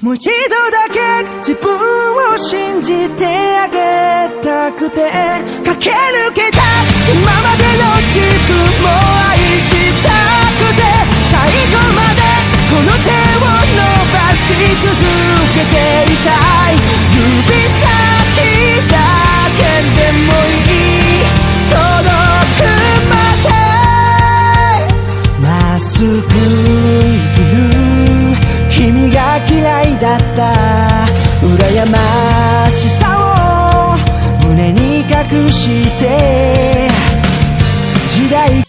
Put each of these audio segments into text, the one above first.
もう一度だけ自分を信じてあげたくて駆け抜けた今までの自分も愛したくて最後までこの手を伸ばし続けていたい。指さ羨ましさを胸に隠して時代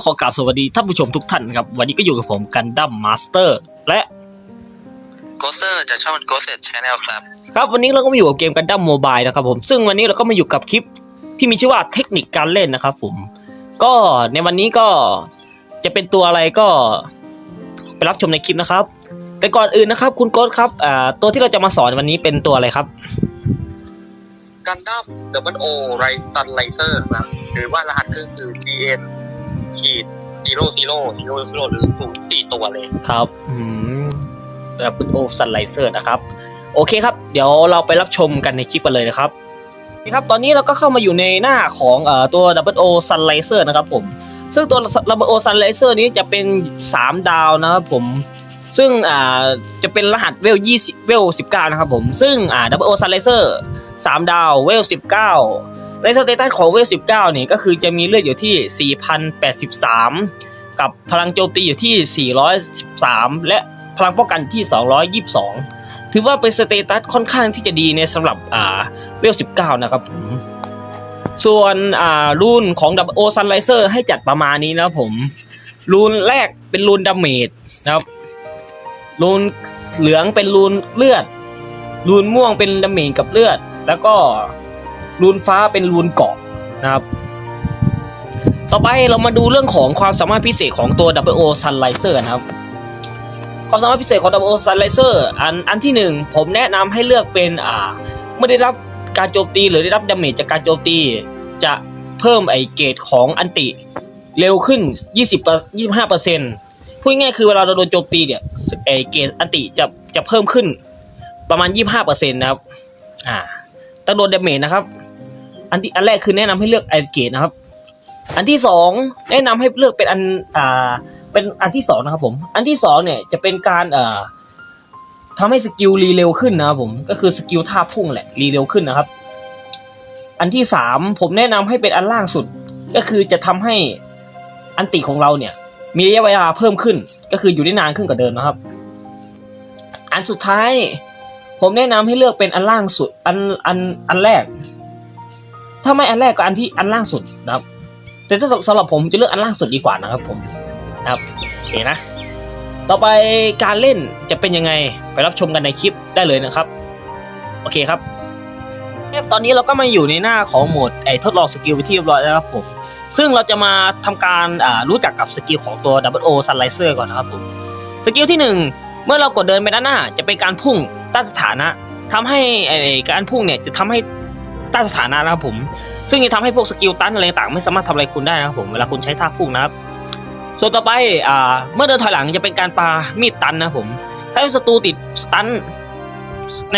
ก็ขอกราบสวัสดีท่านผู้ชมทุกท่านครับ วันนี้ก็อยู่กับผมกันดั้มมาสเตอร์และโกเซอร์จากช่อง g o s e t Channel ครับ ครับวันนี้เราก็มาอยู่กับเกมกันดั้มโมบายนะครับผมซึ่งวันนี้เราก็มาอยู่กับคลิปที่มีชื่อว่าเทคนิคการเล่นนะครับผม ก็ในวันนี้ก็จะเป็นตัวอะไรก็ไปรับชมในคลิปนะครับ แต่ก่อนอื่นนะครับคุณโก้ครับอ่าตัวที่เราจะมาสอนวันนี้เป็นตัวอะไรครับกันดั้ม Double O ไรตันไลเซอร์ครับหรือว่ารหัสก็คือ GN ขีด0 0 0 0หรือศูนย์สี่ตัวเลย ครับ อืมแบบเป็นโอซันไลเซอร์นะครับ โอเคครับ เดี๋ยวเราไปรับชมกันในคลิปกันเลยนะครับนี่ครับ ตอนนี้เราก็เข้ามาอยู่ในหน้าของเอ่อตัว Double O Sun Laser นะครับผม ซึ่งตัว Double O Sun Laser นี้จะเป็น 3 ดาวนะครับผม ซึ่งอ่าจะเป็นรหัสเวล 20 เวล 19 นะครับผม ซึ่งอ่า Double O Sun Laser 3 ดาว เวล 19 ในสเตตัสของเวล19นี่ก็คือจะมีเลือดอยู่ที่ 4,083 กับพลังโจมตีอยู่ที่ 413 และพลังป้องกันที่ 222 ถือว่าเป็นสเตตัสค่อนข้างที่จะดีในสำหรับอ่าเวล19 นะครับผมส่วนอ่ารูนของดับโอซันไลเซอร์ให้จัดประมาณนี้นะผมรูนแรกเป็นรูนดาเมจนะครับรูนเหลืองเป็นรูนเลือดรูนม่วงเป็นดาเมจกับเลือด แล้วก็ รูนฟ้าเป็นรูนเกาะนะครับ ต่อไปเรามาดูเรื่องของความสามารถพิเศษของตัว WO Sunlizer นะครับ ความสามารถพิเศษของ WO Sunlizer อันอันที่หนึ่งผมแนะนำให้เลือกเป็นอ่าเมื่อได้รับการโจมตีหรือได้รับดาเมจจากการโจมตี จะเพิ่มไอเกรดของอันติเร็วขึ้น 20 25%พูดง่ายคือเวลาเราโดนโจมตีเนี่ยไอเกรดอันติจะจะเพิ่มขึ้นประมาณ 25%นะครับ อ่าต้องโดนดาเมจนะครับ อันที่อันแรกคือแนะนำให้เลือกไอเกรดนะครับ อันที่สองแนะนำให้เลือกเป็นอันอ่าเป็นอันที่สองนะครับผม อันที่สองเนี่ยจะเป็นการเอ่อทำให้สกิลรีเร็วขึ้นนะครับผมก็คือสกิลท่าพุ่งแหละรีเร็วขึ้นนะครับ อันที่สามผมแนะนำให้เป็นอันล่างสุด ก็คือจะทำให้อันติของเราเนี่ยมีระยะเวลาเพิ่มขึ้น ก็คืออยู่ได้นานขึ้นกว่าเดิมนะครับ อันสุดท้าย ผมแนะนำให้เลือกเป็นอันล่างสุดอันอันอันแรก ถ้าไม่อันแรกก็อันที่อันล่างสุดนะครับ แต่ถ้าสำหรับผมจะเลือกอันล่างสุดดีกว่านะครับผมนะครับโอเคนะ ต่อไปการเล่นจะเป็นยังไงไปรับชมกันในคลิปได้เลยนะครับ โอเคครับตอนนี้เราก็มาอยู่ในหน้าของโหมดไอทดลองสกิลไปที่เรียบร้อยแล้วครับผม ซึ่งเราจะมาทำการรู้จักกับสกิลของตัว Double O Sunlizer ก่อนนะครับผม สกิลที่หนึ่งเมื่อเรากดเดินไปด้านหน้าจะเป็นการพุ่งต้านสถานะทำให้ไอการพุ่งเนี่ยจะทำให้ ต้านสถานะนะครับผม ซึ่งจะทำให้พวกสกิลตันอะไรต่างไม่สามารถทำอะไรคุณได้นะครับผมเวลาคุณใช้ท่าพุ่งนะครับ ส่วนต่อไปอ่าเมื่อเดินถอยหลังจะเป็นการปามีดตันนะครับผม ถ้าเป็นศัตรูติดสตันใน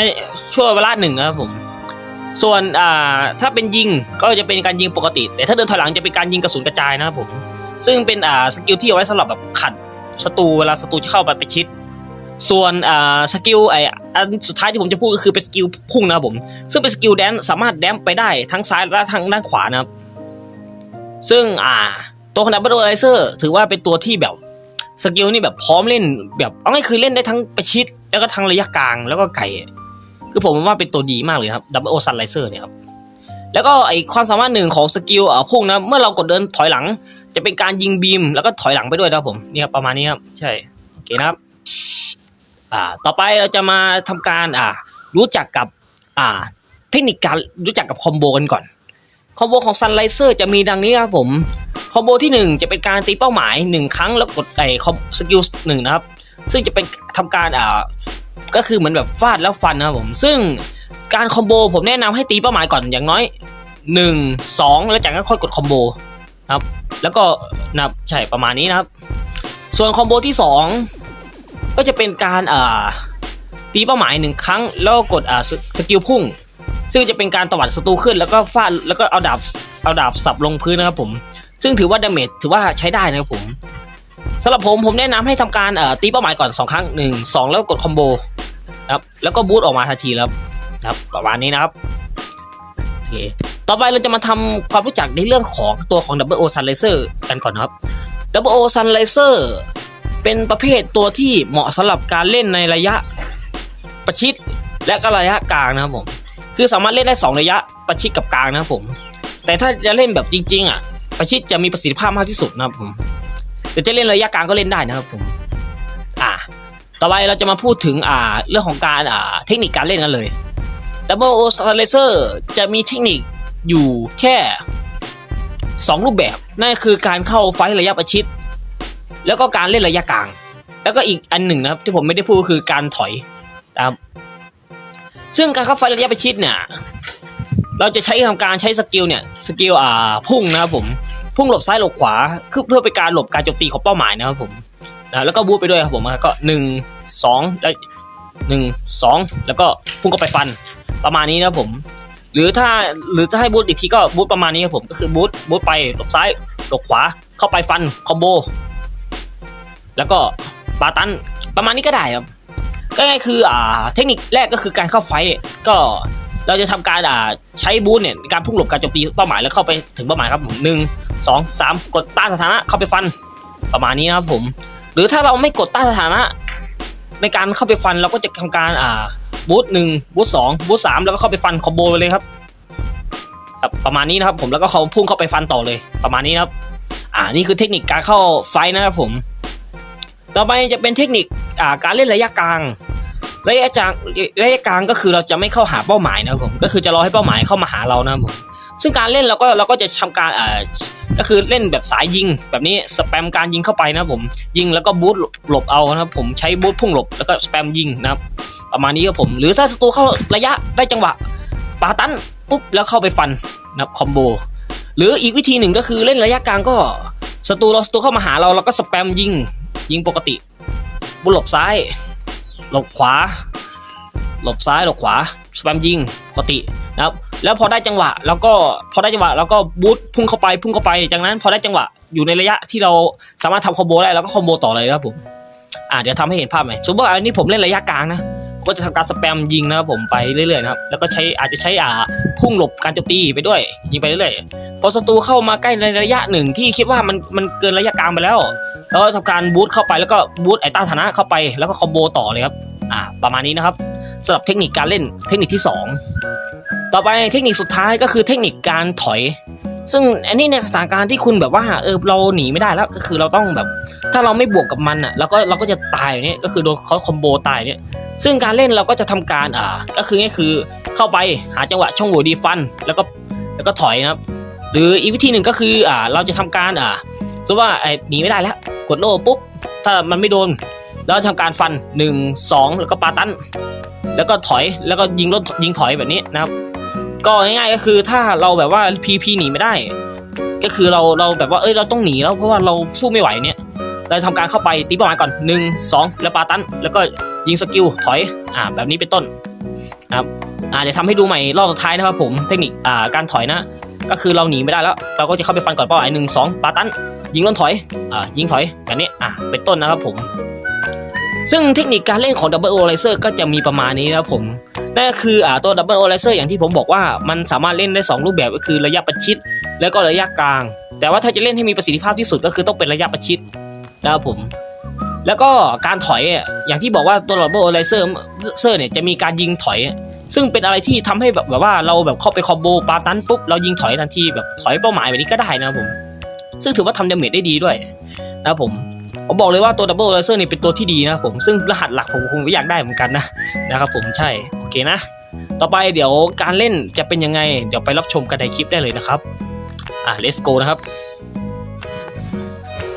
ช่วงเวลาหนึ่งนะครับผม ส่วนอ่าถ้าเป็นยิงก็จะเป็นการยิงปกติ แต่ถ้าเดินถอยหลังจะเป็นการยิงกระสุนกระจายนะครับผม ซึ่งเป็นอ่าสกิลที่เอาไว้สำหรับแบบขัดศัตรูเวลาศัตรูจะเข้าไปประชิด ส่วนอ่าสกิลไออันสุดท้ายที่ผมจะพูดก็คือเป็นสกิลพุ่งนะครับผม ซึ่งเป็นสกิลแดนสามารถแดมไปได้ทั้งซ้ายและทั้งด้านขวานะครับ ซึ่งอ่า ตัวคณะบัตเตอร์ไลเซอร์ถือว่าเป็นตัวที่แบบสกิลนี่แบบพร้อมเล่นแบบเอาง่ายคือเล่นได้ทั้งประชิด แล้วก็ทั้งระยะกลางแล้วก็ไกลคือผมว่าเป็นตัวดีมากเลยครับดับเบิลโอซันไลเซอร์เนี่ยครับแล้วก็ไอความสามารถหนึ่งของสกิลอ่อพุ่งนะเมื่อเรากดเดินถอยหลัง จะเป็นการยิงบีม แล้วก็ถอยหลังไปด้วยนะครับผมเนี่ยประมาณนี้ครับใช่โอเคนะครับ อ่าต่อไปเราจะมาทำการอ่ารู้จักกับอ่าเทคนิคการรู้จักกับคอมโบกันก่อนคอมโบของซันไลเซอร์จะมีดังนี้ครับผมคอมโบที่ 1 จะเป็นการตีเป้าหมาย 1 ครั้งแล้วกดไอ้คอมสกิลหนึ่งนะครับ ซึ่งจะเป็นทำการอ่าก็คือเหมือนแบบฟาดแล้วฟันนะครับผมซึ่งการคอมโบผมแนะนำให้ตีเป้าหมายก่อนอย่างน้อย 1 2 แล้วจากนั้นค่อยกดคอมโบนะครับแล้วก็นะครับใช่ประมาณนี้นะครับ ส่วนคอมโบที่ 2 ก็จะเป็นการอ่าตีเป้าหมายหนึ่งครั้ง แล้วกดอ่าสสกิลพุ่ง ซึ่งจะเป็นการตวัดศัตรูขึ้นแล้วก็ฟาดแล้วก็เอาดาบเอาดาบสับลงพื้นนะครับผม ซึ่งถือว่าดาเมจถือว่าใช้ได้นะครับผมสำหรับผมผมแนะนำให้ทำการเอ่อตีเป้าหมายก่อน 2 ครั้ง 1 2 แล้วกดคอมโบนะครับแล้วก็บูตออกมาทันทีแล้วนะครับประมาณนี้นะครับโอเคต่อไปเราจะมาทำความรู้จักในเรื่องของตัวของ Double O Sun Laser กันก่อนนะครับ Double O Sun Laser เเป็นประเภทตัวที่เหมาะสำหรับการเล่นในระยะประชิดและก็ระยะกลางนะครับผมคือสามารถเล่นได้ 2 ระยะประชิดกับกลางนะครับผม แต่ถ้าจะเล่นแบบจริง ๆ อะ ประชิดจะมีประสิทธิภาพมากที่สุดนะครับผมแต่จะเล่นระยะกลางก็เล่นได้นะครับผมอ่าต่อไปเราจะมาพูดถึงอ่าเรื่องของการอ่าเทคนิคการเล่นกันเลย Double O Laser จะมีเทคนิคอยู่แค่ 2 รูปแบบ นั่นคือการเข้าไฟระยะประชิด แล้วก็การเล่นระยะกลาง แล้วก็อีกอันหนึ่งนะครับ ที่ผมไม่ได้พูดก็คือการถอยนะครับ ซึ่งการเข้าไฟระยะประชิดเนี่ย เราจะใช้ทำการใช้สกิลเนี่ยสกิลอ่าพุ่งนะครับผมพุ่งหลบซ้ายหลบขวาคือเพื่อเป็นการหลบการโจมตีของเป้าหมายนะครับผมนะแล้วก็บูทไปด้วยครับผมก็หนึ่งสองแล้วหนึ่งสองแล้วก็พุ่งเข้าไปฟันประมาณนี้นะครับผม หรือถ้าหรือถ้าให้บูทอีกทีก็บูทประมาณนี้ครับผมก็คือบูทบูทไปหลบซ้ายหลบขวาเข้าไปฟันคอมโบ แล้วก็ปาตันประมาณนี้ก็ได้ครับก็ง่ายคืออ่าเทคนิคแรกก็คือการเข้าไฟก็เราจะทำการอ่าใช้บูทเนี่ยในการพุ่งหลบการโจมตีเป้าหมายแล้วเข้าไปถึงเป้าหมายครับผมหนึ่งสองสามกดต้านสถานะเข้าไปฟันประมาณนี้นะครับผม หรือถ้าเราไม่กดต้านสถานะ ในการเข้าไปฟันเราก็จะทำการอ่าบูทหนึ่งบูทสองบูทสามแล้วก็เข้าไปฟันคอมโบไปเลยครับประมาณนี้นะครับผมแล้วก็เขาพุ่งเข้าไปฟันต่อเลยประมาณนี้นะครับ อ่านี่คือเทคนิคการเข้าไฟนะครับผม ต่อไปจะเป็นเทคนิคการเล่นระยะกลางระยะจางระยะกลางก็คือเราจะไม่เข้าหาเป้าหมายนะครับผมก็คือจะรอให้เป้าหมายเข้ามาหาเรานะครับผมซึ่งการเล่นเราก็เราก็จะทำการอ่าก็คือเล่นแบบสายยิง แบบนี้สแปมการยิงเข้าไปนะครับผมยิงแล้วก็บูทหลบเอานะครับผมใช้บูทพุ่งหลบแล้วก็สแปมยิงนะครับประมาณนี้ครับผม หรือถ้าศัตรูเข้าระยะได้จังหวะปาตันปุ๊บแล้วเข้าไปฟันนะครับคอมโบหรืออีกวิธีหนึ่งก็คือเล่นระยะกลางก็ ศัตรูเราศัตรูเข้ามาหาเราเราก็สแปมยิง ยิงปกติ บุหลบซ้าย หลบขวา หลบซ้ายหลบขวาสแปมยิงปกตินะครับแล้วพอได้จังหวะ แล้วก็พอได้จังหวะแล้วก็บูทพุ่งเข้าไปพุ่งเข้าไปจากนั้น พอได้จังหวะอยู่ในระยะที่เราสามารถทำคอมโบได้แล้วก็คอมโบต่อเลยครับผมอ่าเดี๋ยวทำให้เห็นภาพไหมสมมติว่าอันนี้ผมเล่นระยะกลางนะ ก็จะทำการสแปมยิงนะครับผมไปเรื่อยๆนะครับแล้วก็ใช้อาจจะใช้อ่าพุ่งหลบการโจมตีไปด้วย ยิงไปเรื่อยๆพอศัตรูเข้ามาใกล้ในระยะหนึ่งที่คิดว่ามันมันเกินระยะกลางไปแล้ว แล้วทำการบูทเข้าไปแล้วก็บูทไอ้ต้านฐานะเข้าไปแล้วก็คอมโบต่อเลยครับอ่าประมาณนี้นะครับสำหรับเทคนิคการเล่นเทคนิคที่ 2 ต่อไปเทคนิคสุดท้ายก็คือเทคนิคการถอย ซึ่งอันนี้ในสถานการณ์ที่คุณแบบว่าเออเราหนีไม่ได้แล้วก็คือเราต้องแบบ ถ้าเราไม่บวกกับมันอะเราก็เราก็จะตายอย่างนี้ก็คือโดนเขาคอมโบตายเนี่ยซึ่งการเล่นเราก็จะทำการอ่าก็คือง่ายคือเข้าไปหาจังหวะช่องโหว่ดีฟัน แล้วก็แล้วก็ถอยนะครับ หรืออีกวิธีหนึ่งก็คืออ่าเราจะทำการอ่าสมมติว่าไอ้หนีไม่ได้แล้ว กดโล่ปุ๊บถ้ามันไม่โดนแล้วทำการฟัน 1 2 แล้วก็ปาตันแล้วก็ถอยแล้วก็ยิงรถยิงถอยแบบนี้นะครับ ก็ง่ายๆก็คือถ้าเราแบบว่าพีพีหนีไม่ได้ ก็คือเราเราแบบว่าเอ้ยเราต้องหนีแล้วเพราะว่าเราสู้ไม่ไหวเนี่ยเราทำการเข้าไปตีเป้าหมายก่อน 1 2 แล้วปาตันแล้วก็ยิงสกิลถอยอ่าแบบนี้เป็นต้นครับอ่าเดี๋ยวทำให้ดูใหม่รอบสุดท้ายนะครับผมเทคนิคอ่าการถอยนะ ก็คือเราหนีไม่ได้แล้ว เราก็จะเข้าไปฟันก่อนเป้าหมายหนึ่งสองปาตันยิงล้นถอยอ่ายิงถอยแบบนี้อ่าเป็นต้นนะครับผม ซึ่งเทคนิคการเล่นของ Double O Laser ก็จะมีประมาณนี้นะผมนั่นคืออ่าตัว Double O Laser อย่างที่ผมบอกว่ามันสามารถเล่นได้ 2 รูปแบบก็คือระยะประชิด แล้วก็ระยะกลาง แต่ว่าถ้าจะเล่นให้มีประสิทธิภาพที่สุดก็คือต้องเป็นระยะประชิดนะครับผมแล้วก็การถอยอะอย่างที่บอกว่าตัว Double O Laser เซอร์เนี่ยจะมีการยิงถอย ซึ่งเป็นอะไรที่ทำให้แบบแบบว่าเราแบบเข้าไปคอมโบปาตันปุ๊บเรายิงถอยทันทีแบบถอยเป้าหมายแบบนี้ก็ได้นะครับผมซึ่งถือว่าทำดาเมจได้ดีด้วยนะครับผม ผมบอกเลยว่าตัวดับเบิลเลเซอร์นี่เป็นตัวที่ดีนะครับผมซึ่งรหัสหลักผมคงไม่อยากได้เหมือนกันนะนะครับผมใช่โอเคนะ ต่อไปเดี๋ยวการเล่นจะเป็นยังไง เดี๋ยวไปรับชมกันในคลิปได้เลยนะครับอะ let's go นะครับ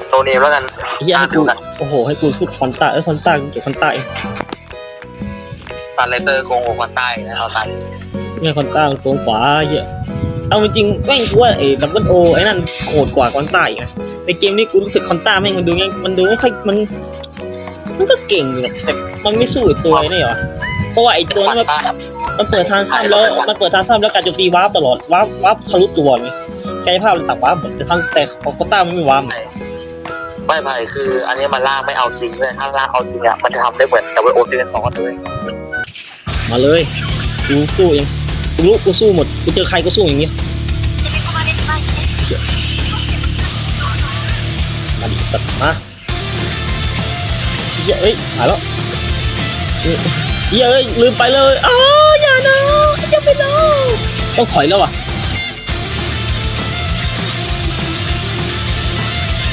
โนเนมแล้วกันเฮียให้กูดูกันโอ้โหให้กูสุดคอนต้าเอ้ยคอนต้ากูเก็บคอนต้าเองตันเลเซอร์โกงโอควันใต้นะครับตันเนี่ยคอนต้าตรงขวาเฮีย เอาจริงๆแม่งกูว่าไอ้ดับเบิลโอไอ้นั่นโหดกว่าคอนต้าอีกนะในเกมนี้กูรู้สึกคอนต้าแม่งมันดูไงมันดูไม่ค่อยมัน มันก็เก่งอยู่หรอกแต่มันไม่สู้ไอ้ตัวไอ้นี่หรอเพราะว่าไอ้ตัวควันั้นนมันต้ามันเปิดทางซ้ำแล้วมันเปิดทางซ้ำแล้วการโจมตีวาร์ปตลอดวาร์ปวาร์ปทะลุตัวเลยกายภาพมันตักวาร์ปหมดแต่ทางแต่ของคอนต้ามันไม่วาร์ปไม่ไผ่คือ อันนี้มันล่างไม่เอาจริงเลยถ้าล่างเอาจริงอะมันจะทำได้เหมือนแต่ว่าโอซีเป็นสองเลยมาเลยกูสู้เองกู รู้กูสู้หมดกูเจอใครก็สู้อย่างนี้มาดิสัตว์มาเหี้ยเอ้ยหายแล้วเหี้ยเอ้ยลืมไปเลยอ้าวอย่านะอย่าไปนะต้องถอยแล้วอะ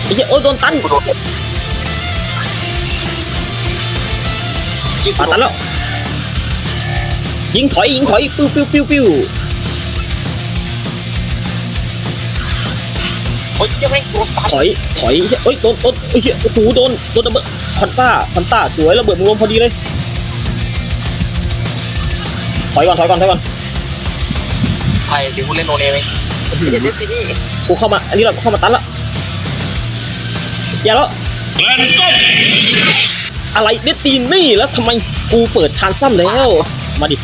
ไอ้เหี้ยโอ้ยโดนตันกูโดนยิงปาตันแล้ว ยิงถอยยิงถอยปิ้วปิ้วปิ้วปิ้วโอ้ยยังไม่โดนตันถอยถอยเอ้ยโดนโดนเฮ้ยโอ้โหโดนโดนระเบิดคอนต้าคอนต้าสวยระเบิดมึงลงพอดีเลยถอยก่อนถอยก่อนถอยก่อนไผ่ถึงกูเล่นโนเนมเองเห็นเดซินี่กูเข้ามาอันนี้เราเข้ามาตันละอย่าแล้วอะไรเดดตีนนี่แล้วทำไมกูเปิดทานซ้ำแล้วมาดิ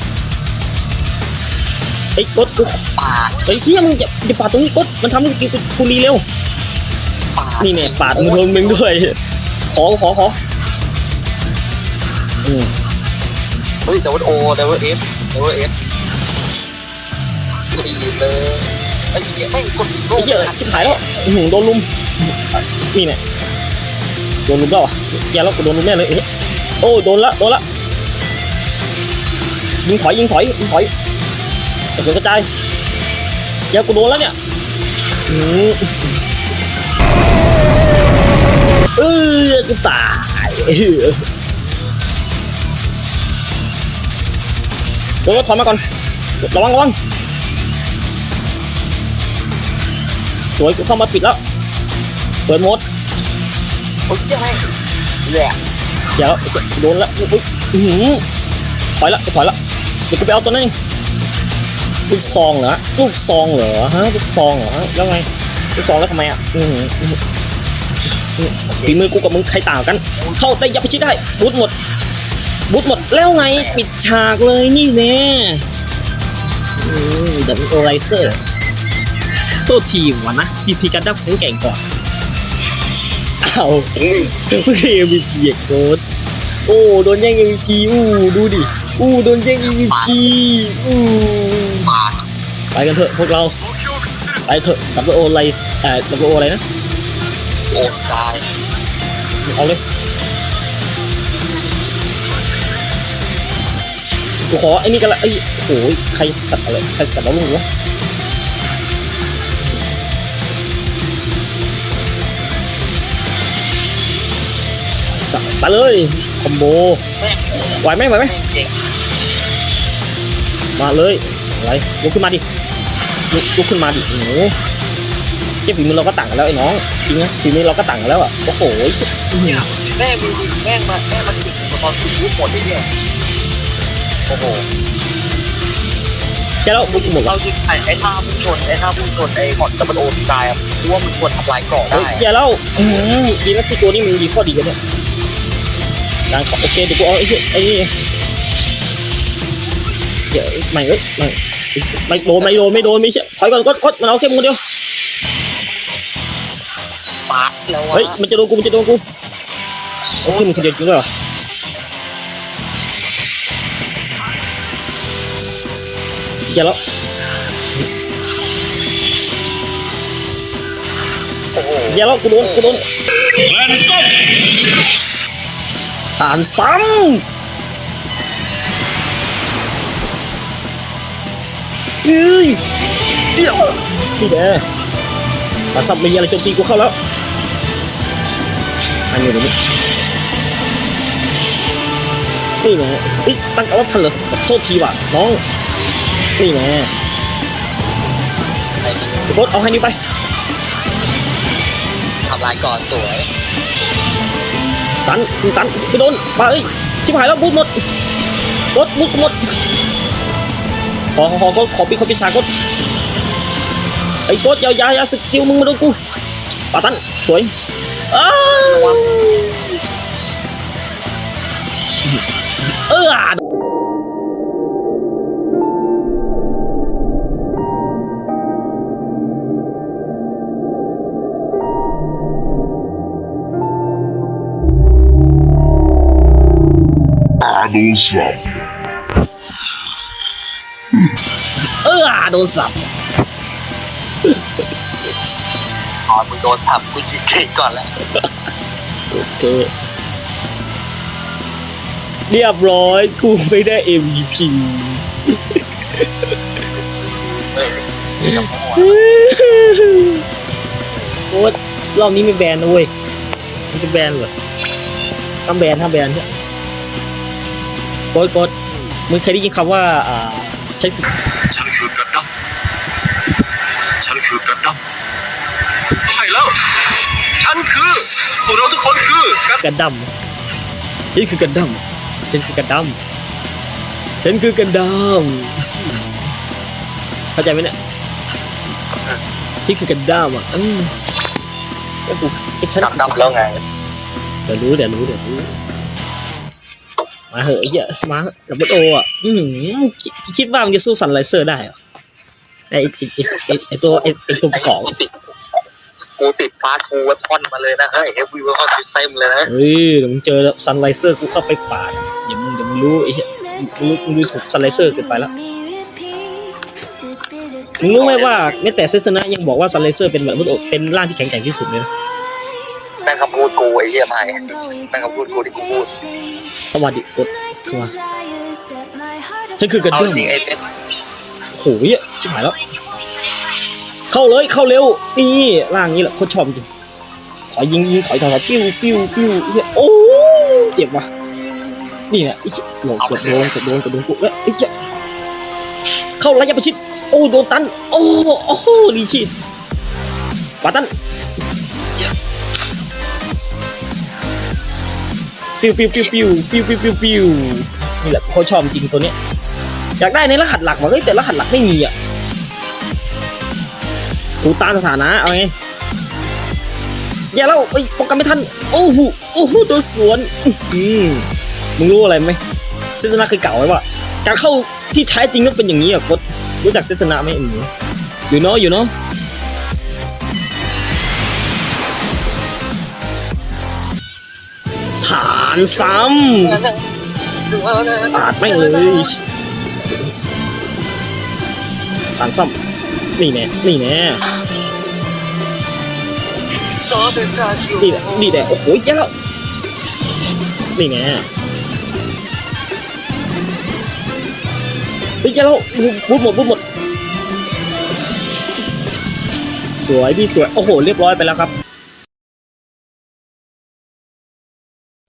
ไอ้ยกดกูปาดไอ้ยเที่ยมึงอย่าอย่าปาดตรงนี้กดมันทำให้กูกูรีเร็วปาดนี่เนี่ยปาดมึงลงมึงด้วยขอขอขออืมเฮ้ยเดวิดโอเดวิดเอสเดวิดเอสตีเลยไอ้เหี้ยแม่งกดโลไอ้กเหี้ยชิบหายแล้วอื้อหือโดนลุมนี่เนี่ยโดนลุมแล้วอะอย่าแล้วกูโดนลุมแน่เลยเอ้ยโอ้โดนละโดนละยิงถอยยิงถอยยิงถอย กระสุนกระจายอย่ากูโดนแล้วเนี่ยอืมเออกูตายโดนรถถอยมาก่อนระวังระวังสวยกูเข้ามาปิดแล้ว เปิดหมดโอ้ยเหี้ยแม่งเดี๋ยวโดนละอุ้ยอื้อหือถอยละถอยละเดี๋ยวกูไปเอาตัวนั้นเอง ลูกซองเหรอลูกซองเหรอฮะลูกซองเหรอแล้วไงลูกซองแล้วทำไมอะฝีมือกูกับมึงใครต่างกัน เข้าได้ยับไปชิดได้บูทหมดบูทหมดแล้วไงปิดฉากเลยนี่แน่ดับโอไรเซอร์ตัวทีมวะนะทีพีกันดับแข็งแก่งก่อนอ้าวนี่เอ็มวีพีโดนโอ้โดนแย่งเอ็มวีพีอู้ดูดิอู้โดนแย่งเอ็มวีพีอู้ ไปกันเถอะพวกเรา ไปเถอะดับเบิลโอไลส์เอ่อดับเบิลโอะไรนะโอ้ตายเอาเลยกูขอไอ้นี่กันละไอ้โอ้ยใครสัตว์อะไรใครสัตว์เราลุงวะไปเลยคอมโบไหวไหมไหวไหมแม่งเจ๋งมาเลยอะไรลุกขึ้นมาดิ ลุกลุกขึ้นมาดิโอ้โหเจ้าฝีมือเราก็ต่างกันแล้วไอ้น้องจริงนะฝีมือเราก็ต่างกันแล้วอะโอ้โหอื้อหือแม่งมีดีแม่งมาแม่งมาจิกตอนคุณยุบหมดได้เนี่ยโอ้โหแกแล้วบุกหมดแล้เราวจริงไอ้ไอ้ท่าพุ่งชนไอ้ท่าพุ่งชนไอ้หมอนดับเบิลโอที่ตายอะกูว่ามันควรทำลายกล่องเฮ้ได้ยแกแล้วอื้อหือดีนะที่ตัวนี้มันมีข้อดีกันเนี่ยการขอโอเคเดี๋ยวกูเอาไอ้เหี้ยไอ้นี่เดี๋ยวไม่เอ้ยไม่ ไม่โดนไม่โดนไม่โดนไม่ใช่ถอยก่อนก็ก็มันเอาแค่มือเดียวปาดแล้ววะเฮ้ยมันจะโดนกูมันจะโดนกูโอ้ยมึงคนเดียวจริงด้วยเหรอแกแล้วโอ้โหอย่าแล้วกูโดนกูโดนอ่านซ้ำ เฮ้ยเดี๋ยวนี่แกปาซับมีอะไรโจมตีกูเข้าแล้วอันอยู่ตรงนี้นี่ไงเอ้ยตั้งเอาว่าทันเหรอขอโทษทีว่ะน้องนี่ไงไอ้นี่โบดเอาให้นี่ไปทำลายก่อนสวย ตันตันไปโดนมาเอ้ยชิบหายแล้วบูทหมดกดบูทหมด ขอขอขอขอขอปีขอปีชากดไอ้กดยาวยาวยาวสกิลมึงมาโดนกูปาตันสวยอ้าเออ I don't stop. เออโดนสับอ๋อมึงโดนทับกูจิกเกตก่อนแล้วโอเคเรียบร้อยกูไม่ได้ MVP เฮ้ยกับหัวโค้ดรอบนี้ไม่แบนนะเว้ยมันจะแบนเหรอทำแบนทำแบนเนี่ยโค้ดโค้ดมึงเคยได้ยินคำว่าอ่า ฉันคือฉันคือกัดดัมฉันคือกัดดัมใช่แล้ว ฉันคือพวกเราทุกคนคือกัดกันดั้มฉันคือกันดั้มฉันคือกันดั้มฉันคือกันดั้มเข้าใจไหมเนี่ยฉันคือกันดั้มอะอืมไอ้กูไอ้ฉันดำดำแล้วไง เดี๋ยวรู้เดี๋ยวรู้เดี๋ยวรู้ มาเหอะไอ้เหี้ยมาดับเบิลโออะอืมคิดคิดว่ามันจะสู้ซันไลเซอร์ได้เหรอไอ้ไอ้ไอ้ไอ้ไอ้ตัวไอ้ไอ้ตัวประกอบกูติดกูติดฟาสฟูเวพอนมาเลยนะเฮ้ยเฮฟวีเวพอนซิสเต็มเลยนะเฮ้ยเดี๋ยวมึงเจอซันไลเซอร์กูเข้าไปปาดเดี๋ยวมึงเดี๋ยวมึงรู้ไอ้เหี้ยมึงรู้มึงดูถูกซันไลเซอร์เกินไปแล้วมึงรู้ไหมว่าแม้แต่เซสนะยังบอกว่าซันไลเซอร์เป็นแบบเป็นร่างที่แข็งแกร่งที่สุดเลยนะนั่นคำพูดกู ไอ้เหี้ยไม่นั่นคำพูดกูที่กูพูดสวัสดีกดเข้ามาฉันคือกระเอาเดื่จองริงไอ้เป็นโอ้โหเหี้ยชิบหายแล้ว เข้าเลยเข้าเร็ว นี่ร่างนี้แหละโคตรชอบจริงถอยยิงยิงถอยถอยถอยปิ้วปิ้วปิ้วเหี้ยโอ้เจ็บว่ะนี่เนี่ยไอ้เหี้ยโดนกดโดนกดโดนกดโดนกูแล้วไอ้เหี้ยเข้าระยะประชิดโอ้โดนตันโอ้โอ้โหรีชีดปาตัน ปิ้วปิ้วปิ้วปิ้วปิ้วปิ้วปิ้วปิ้วนี่แหละเขาชอบจริงตัวเนี้ยอยากได้ในรหัสหลักว่ะเฮ้ยแต่รหัสหลักไม่มีอะกูตาสถานะเอาไงอย่าเล่าไอ้ป้องกันไม่ทันโอ้โหโอ้โหโดนสวนอื้อหือมึงรู้อะไรไหมเซนสนาเคยเก่าไว้ว่าการเข้าที่แท้จริงก็เป็นอย่างนี้อะกดรู้จักเซนสนาไหมอืมอยู่เนาะอยู่เนาะ นซ้ำปาดแม่งเลยฐานซ้ำนี่แน่นี่แน่นี่แหละนี่แหละโอ้โหแย่แล้วนี่แน่เฮ้ยแย่แล้วบูดหมดบูดหมดสวยพี่สวย โอ้โห เรียบร้อยไปแล้วครับ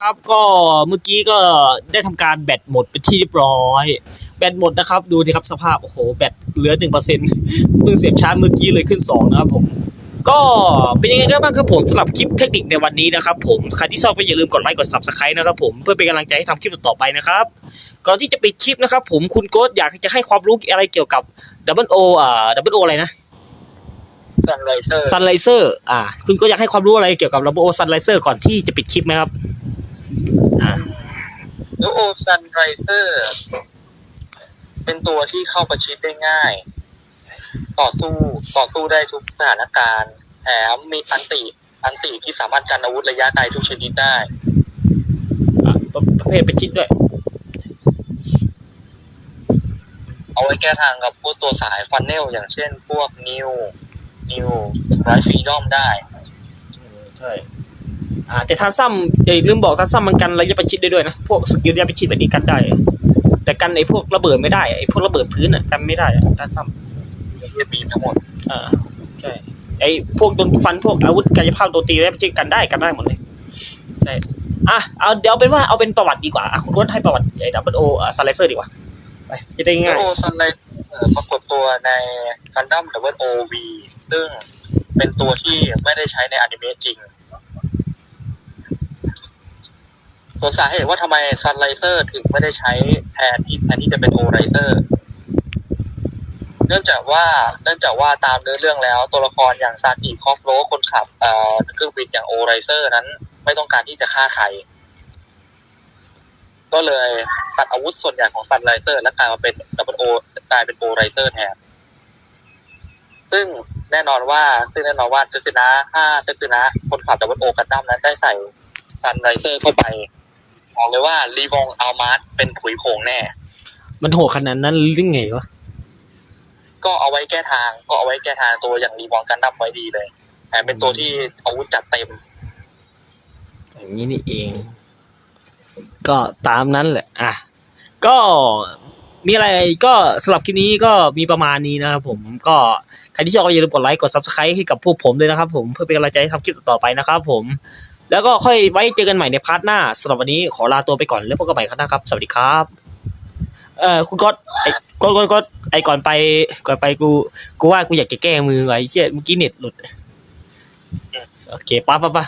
ครับ ก็เมื่อกี้ก็ได้ทำการแบตหมดเป็นที่เรียบร้อย แบตหมดนะครับ ดูดิครับสภาพ โอ้โห แบตเหลือหนึ่งเปอร์เซ็นต์เพิ่งเสียบชาร์จเมื่อกี้เลยขึ้นสองนะครับผมก็เป็นยังไงกันบ้างครับผมสำหรับคลิปเทคนิคในวันนี้นะครับผมใครที่ชอบก็อย่าลืมกดไลค์กด subscribe นะครับผมเพื่อเป็นกำลังใจให้ทำคลิปต่อๆไปนะครับก่อนที่จะปิดคลิปนะครับผมคุณโค้ดอยากจะให้ความรู้อะไรเกี่ยวกับ Double O อ่า Double O อะไรนะซันไรเซอร์ Sunriser อ่าคุณก็อยากให้ความรู้อะไรเกี่ยวกับ Double O Sunriser ก่อนที่จะปิดคลิปไหมครับ แล้วโอซันไรเซอร์ เป็นตัวที่เข้าประชิดได้ง่าย ต่อสู้ต่อสู้ได้ทุกสถานการณ์แถมมีอันติ อันติที่สามารถกันอาวุธระยะไกลทุกชนิดได้อะประประเภทเป็นชิ้นด้วย เอาไว้แก้ทางกับพวกตัวสายฟันเนลอย่างเช่นพวกนิวนิวไรฟีดอมได้ใช่ อ่าแต่ทาซ้ำเอ้ยลืมบอกทาซ้ำมันกันระยะประชิดได้ด้วยนะพวกสกิลระยะประชิดแบบนี้กันได้ แต่กันไอ้พวกระเบิดไม่ได้ไอ้พวกระเบิดพื้นอะกันไม่ได้อะทาซ้ทบีมทั้งหมดอ่าใช่ไอพวกโดนฟันพวกอาวุธกายภาพโดนตีได้กันได้กันได้หมดเลยใช่อะเอาเดี๋ยวเป็นว่าเอาเป็นประวัติดีกว่าอะคุณรถให้ประวัติไอ้ดับเบิลโอสไลเซอร์ดีกว่าไปจะได้ง่ายโอซันไลปรากฏตัวในกันดั้มดับเบิลโอวีซึ่งเป็นตัวที่ไม่ได้ใช้ในอนิเมะจริง ส่วนสาเหตุว่าทำไมซันไลเซอร์ถึงไม่ได้ใช้แทนที่แทนที่จะเป็นโอไรเซอร์เนื่องจากว่าเนื่องจากว่าตามเนื้อเรื่องแล้ว ตัวละครอย่างซากิคอฟโรคนขับเอ่อเครื่องบินอย่างโอไรเซอร์นั้นไม่ต้องการที่จะฆ่าใคร ก็เลยตัดอาวุธส่วนใหญ่ของซันไรเซอร์ และกลายมาเป็นดับเบิลโอกลายเป็นโอไรเซอร์แทนซึ่งแน่นอนว่าซึ่งแน่นอนว่าเซซินะถ้าเซซินะคนขับดับเบิลโอกันดั้มนั้นได้ใส่ซันไรเซอร์เข้าไป บอกเลยว่ารีวองอัลมาร์เป็นผุยโผงแน่ มันโหดขนาดนั้นหรือไงวะ ก็เอาไว้แก้ทาง ก็เอาไว้แก้ทางตัวอย่างรีวองกันดั้มไว้ดีเลยแต่เป็นตัวที่อาวุธจัดเต็ม อย่างนี้นี่เอง ก็ตามนั้นแหละ อะ ก็มีอะไรก็สำหรับคลิปนี้ก็มีประมาณนี้นะครับผมก็ใครที่ชอบก็อย่าลืมกดไลค์กด subscribe ให้กับพวกผมด้วยนะครับผมเพื่อเป็นกำลังใจให้ทำคลิปต่อๆไปนะครับผม แล้วก็ค่อยไว้เจอกันใหม่ในพาร์ทหน้าสำหรับวันนี้ขอลาตัวไปก่อนแล้วพบกันใหม่ครั้งหน้าครับ สวัสดีครับ เอ่อคุณก๊อตไอ้ก๊อตก๊อตก๊อตไอ้ก่อนไปก่อนไปกูกูว่ากูอยากจะแก้มือไว้เชี่ยเมื่อกี้เน็ตหลุดโอเคป้าป้าป้า